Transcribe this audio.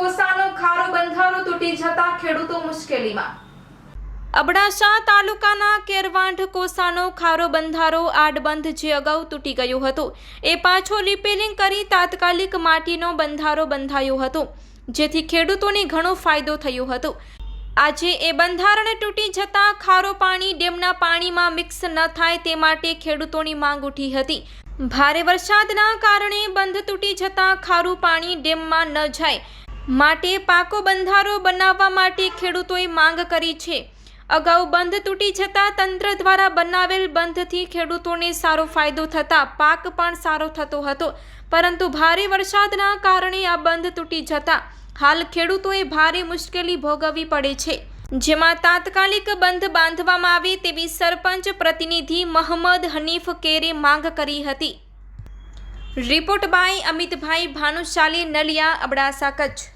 કોસાનો ખારો બંધારો તૂટી જતા ખેડૂતો મુશ્કેલીમાં. અબડાસા તાલુકાના કેરવાંઢ કોસાનો ખારો બંધારો આડબંધ જે અગાઉ તૂટી ગયો હતો. એ પાછો રિપેરિંગ કરી તાત્કાલિક માટીનો બંધારો બંધાયો હતો, જેથી ખેડૂતોને ઘણો ફાયદો થયો હતો. આજે એ બંધારણ તૂટી જતા ખારો પાણી ડેમના પાણીમાં મિક્સ ન થાય તે માટે ખેડૂતોની માંગ ઉઠી હતી. ભારે વરસાદના કારણે બંધ તૂટી જતાં ખારું પાણી ડેમમાં ન જાય. માટે પાકો બંધારો બનાવવા માટે ખેડૂતોએ માંગ કરી છે. અગાઉ બંધ તૂટી જતાં તંત્ર દ્વારા બનાવેલ બંધથી ખેડૂતોને સારો ફાયદો થતાં પાક પણ સારો થતો હતો. પરંતુ ભારે વરસાદના કારણે આ બંધ તૂટી જતાં હાલ ખેડૂતોએ ભારે મુશ્કેલી ભોગવવી પડે છે. જેમાં તાત્કાલિક બંધ બાંધવામાં આવે તેવી સરપંચ પ્રતિનિધિ મોહમ્મદ હનીફ કેરે માંગ કરી હતી. Report by Amitbhai Bhanushali Naliya, Abdasa, Kutch.